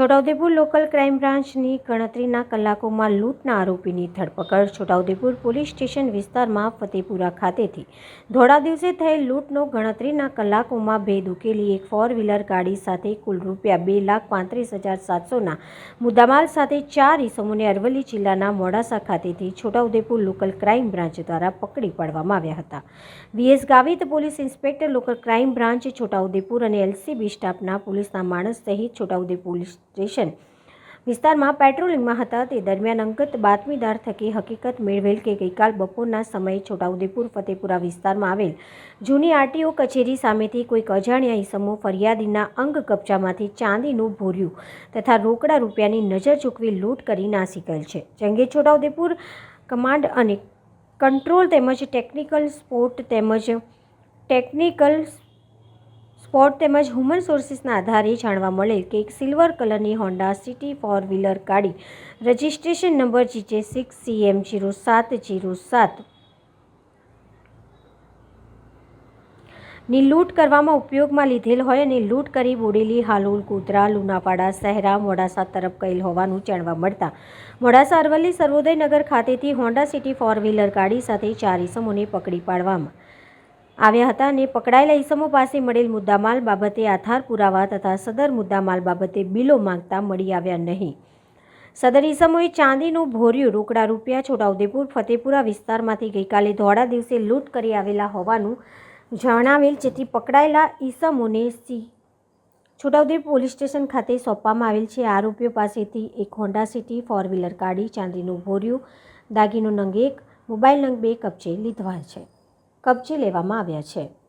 Chhota Udepur local crime બ્રાન્ચની ગણતરીના કલાકોમાં લૂંટના આરોપીની ધરપકડ. છોટાઉદેપુર પોલીસ સ્ટેશન વિસ્તારમાં ફતેપુરા ખાતેથી ધોળા દિવસે થયેલ લૂંટનો ગણતરીના કલાકોમાં ભેદ ઉકેલી એક ફોર વ્હીલર ગાડી સાથે કુલ રૂપિયા બે લાખ પાંત્રીસ હજાર સાતસોના મુદ્દામાલ સાથે ચાર ઇસમોને અરવલ્લી જિલ્લાના મોડાસા ખાતેથી છોટાઉદેપુર લોકલ ક્રાઇમ બ્રાન્ચ દ્વારા પકડી પાડવામાં આવ્યા હતા. VS Gavit police inspector local crime branch, Chhota Udepur અને એલસીબી સ્ટાફના પોલીસના માણસ સહિત છોટાઉદેપુર પોલીસ સ્ટેશન. વિસ્તારમાં પેટ્રોલિંગમાં હતા તે દરમિયાન અંગત બાતમીદાર થકી હકીકત મેળવેલ કે ગઈકાલ બપોરના સમયે છોટાઉદેપુર ફતેપુરા વિસ્તારમાં આવેલ જૂની આરટીઓ કચેરી સામેથી કોઈક અજાણ્યા ઇસમો ફરિયાદીના અંગ કબજામાંથી ચાંદીનું ભોર્યું તથા રોકડા રૂપિયાની નજર ચૂકવી લૂંટ કરી નાસી ગયેલ છે. જંગે છોટાઉદેપુર કમાન્ડ અને કંટ્રોલ તેમજ ટેકનિકલ સ્પોર્ટ તેમજ ટેકનિકલ સ્પોટ તેમજ હ્યુમન સોર્સિસના આધારે જાણવા મળેલ કે એક સિલ્વર કલરની હોન્ડા સિટી ફોર વ્હીલર ગાડી registration number GJ six CM zero સાત જીરો સાતની લૂંટ કરવામાં ઉપયોગમાં લીધેલ હોય અને લૂંટ કરી બોડેલી હાલોલ, ગોધરા લુનાપાડા સહેરા મોડાસા તરફ ગયેલ હોવાનું જાણવા મળતા મોડાસા અરવલ્લી સર્વોદયનગર ખાતેથી હોન્ડા સિટી ફોર વ્હીલર ગાડી સાથે ચાર ઇસમોને પકડી પાડવામાં આવ્યા હતા અને પકડાયેલા ઈસમો પાસે મળેલ મુદ્દામાલ બાબતે આધાર પુરાવા તથા સદર મુદ્દામાલ બાબતે બિલો માંગતા મળી આવ્યા નહીં. સદર ઈસમોએ ચાંદીનું ભોર્યું રોકડા રૂપિયા છોટાઉદેપુર, ફતેપુરા વિસ્તારમાંથી ગઈકાલે ધોળા દિવસે લૂંટ કરી આવેલા હોવાનું જણાવેલ જેથી પકડાયેલા ઈસમોને સી છોટાઉદેપુર પોલીસ સ્ટેશન ખાતે સોંપવામાં આવેલ છે. આરોપીઓ પાસેથી એક હોન્ડા સિટી ફોર વ્હીલર ગાડી ચાંદીનું ભોર્યું, દાગીનો નંગ એક, મોબાઈલ નંગ બે કબજે લીધવા છે. કબજે લેવામાં આવ્યા છે.